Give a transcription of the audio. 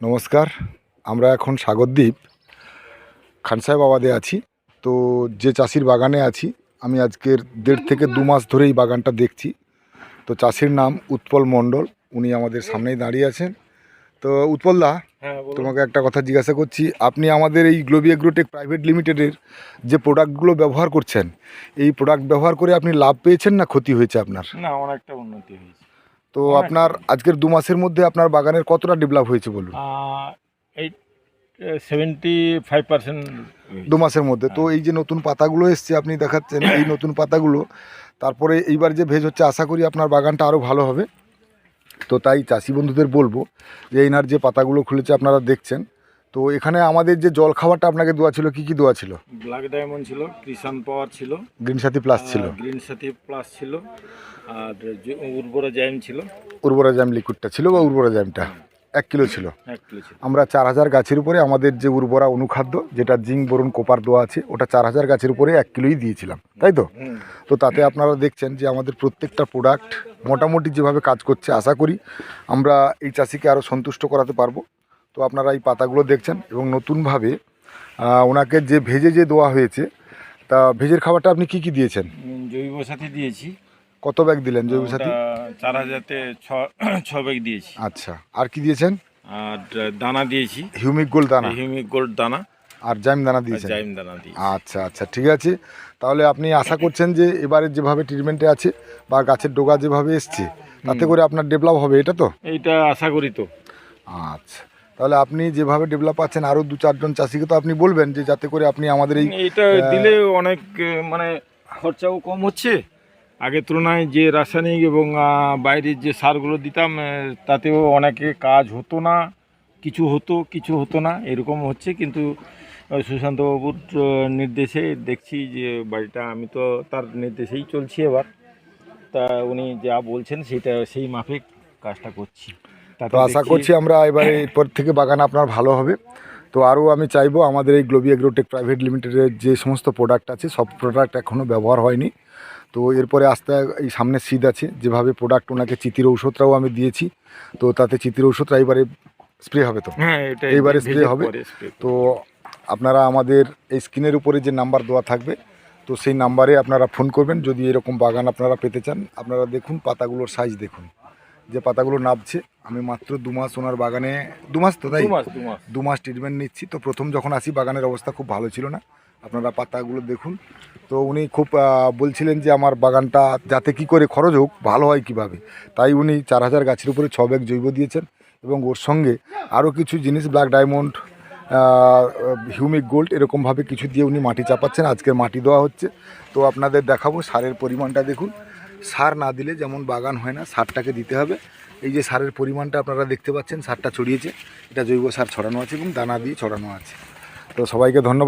নমস্কার আমরা এখন সাগরদ্বীপ খানসাহেব আবাদে আছি। তো যে চাষির বাগানে আছি আমি আজকের দেড় থেকে দু মাস ধরে এই বাগানটা দেখছি। তো চাষির নাম উৎপল মণ্ডল উনি আমাদের সামনেই দাঁড়িয়ে আছেন। তো উৎপল দা হ্যাঁ তোমাকে একটা কথা জিজ্ঞাসা করছি আপনি আমাদের এই গ্লোবি এগ্রোটেক প্রাইভেট লিমিটেডের যে প্রোডাক্টগুলো ব্যবহার করছেন এই প্রোডাক্ট ব্যবহার করে আপনি লাভ পেয়েছেন না ক্ষতি হয়েছে আপনার? না অনেকটা উন্নতি হয়েছে। তো আপনার আজকের দু মাসের মধ্যে আপনার বাগানের কতটা ডেভেলপ হয়েছে বলুন? এই সেভেন্টি ফাইভ পার্সেন্ট দু মাসের মধ্যে। তো এই যে নতুন পাতাগুলো এসছে আপনি দেখাচ্ছেন এই নতুন পাতাগুলো তারপরে এইবার যে ভেজ হচ্ছে আশা করি আপনার বাগানটা আরও ভালো হবে। তো তাই চাষি বন্ধুদের বলব যে এনার যে পাতাগুলো খুলেছে আপনারা দেখছেন। তো এখানে আমাদের যে জল খাবারটা আপনাকে দেওয়া ছিল কি কি দেওয়া ছিল? ব্ল্যাক ডায়মন্ড ছিল কৃষাণ পাওয়ার ছিল গ্রিন সাথী প্লাস ছিল। গ্রিন সাথী প্লাস ছিল আর যে উর্বরা জাইম ছিল। উর্বরা জ্যাম লিকুইডটা ছিল বা উর্বরা জ্যামটা? এক কিলো ছিল। এক কিলো ছিল। আমরা চার হাজার গাছের উপরে আমাদের যে উর্বরা অনুখাদ্য যেটা জিঙ্ক বরুণ কোপার দেওয়া আছে ওটা চার হাজার গাছের উপরে এক কিলোই দিয়েছিলাম তাই তো? তো তাতে আপনারা দেখছেন যে আমাদের প্রত্যেকটা প্রোডাক্ট মোটামুটি যেভাবে কাজ করছে আশা করি আমরা এই চাষিকে আরও সন্তুষ্ট করাতে পারব। তো আপনারা এই পাতাগুলো দেখছেন এবং নতুনভাবে ওনাকে যে ভেজে যে দেওয়া হয়েছে তা ভেজের খাবারটা আপনি কি কি দিয়েছেন? জৈব সাথী দিয়েছি। কত ব্যাগ দিলেন জৈব সাথী? চার হাজারতে ছ ব্যাগ দিয়েছি। আচ্ছা আর কি দিয়েছেন? আর দানা দিয়েছি। হিউমিক গোল্ড দানা। হিউমিক গোল্ড দানা। আর জাইম দানা দিয়েছেন? জাইম দানা দিয়ে আচ্ছা আচ্ছা ঠিক আছে। তাহলে আপনি আশা করছেন যে এবারে যেভাবে ট্রিটমেন্টে আছে বা গাছের ডোগা যেভাবে এসছে তাতে করে আপনার ডেভেলপ হবে এটা তো? এইটা আশা করি তো। আচ্ছা। তাহলে আপনি যেভাবে ডেভেলপ আছেন আরও দু চারজন চাষিকে তো আপনি বলবেন যে যাতে করে আপনি আমাদের এই এইটা দিলে অনেক মানে খরচাও কম হচ্ছে। আগের তুলনায় যে রাসায়নিক এবং বাইরের যে সারগুলো দিতাম তাতেও অনেকে কাজ হতো না কিছু হতো কিছু হতো না এরকম হচ্ছে। কিন্তু সুশান্তবাবুর নির্দেশে দেখছি যে বাড়িটা আমি তো তার নির্দেশেই চলছি এবার। তা উনি যা বলছেন সেটা সেই মাফিক কাজটা করছি। তো আশা করছি আমরা এবারে এরপর থেকে বাগান আপনার ভালো হবে। তো আরও আমি চাইব আমাদের এই গ্লোবি এগ্রোটেক প্রাইভেট লিমিটেডের যে সমস্ত প্রোডাক্ট আছে সব প্রোডাক্ট এখনও ব্যবহার হয়নি। তো এরপরে আস্তে এই সামনে শীত আছে যেভাবে প্রোডাক্ট ওনাকে চিতির ঔষধটাও আমি দিয়েছি। তো তাতে চিতির ঔষধটা এবারে স্প্রে হবে তো? হ্যাঁ এটা এইবারে স্প্রে হবে? তো আপনারা আমাদের এই স্ক্রিনের উপরে যে নাম্বার দেওয়া থাকবে তো সেই নাম্বারে আপনারা ফোন করবেন। যদি এরকম বাগান আপনারা পেতে চান আপনারা দেখুন পাতাগুলোর সাইজ দেখুন। যে পাতাগুলো নাবছে আমি মাত্র দু মাস ওনার বাগানে দু মাস তো তাই? দু মাস ট্রিটমেন্ট নিচ্ছি। তো প্রথম যখন আসি বাগানের অবস্থা খুব ভালো ছিল না। আপনারা পাতাগুলো দেখুন। তো উনি খুব বলছিলেন যে আমার বাগানটা যাতে কি করে খরচ হোক ভালো হয় কীভাবে। তাই উনি চার হাজার গাছের উপরে ছ ব্যাগ জৈব দিয়েছেন এবং ওর সঙ্গে আরও কিছু জিনিস ব্ল্যাক ডায়মন্ড হিউমিক গোল্ড এরকমভাবে কিছু দিয়ে উনি মাটি চাপাচ্ছেন। আজকে মাটি দেওয়া হচ্ছে। তো আপনাদের দেখাবো সারের পরিমাণটা দেখুন। সার না দিলে যেমন বাগান হয় না, সারটাকে দিতে হবে। এই যে সারের পরিমাণটা আপনারা দেখতে পাচ্ছেন, সারটা ছড়িয়েছে। এটা জৈব সার ছড়ানো আছে এবং দানা দিয়ে ছড়ানো আছে। তো সবাইকে ধন্যবাদ।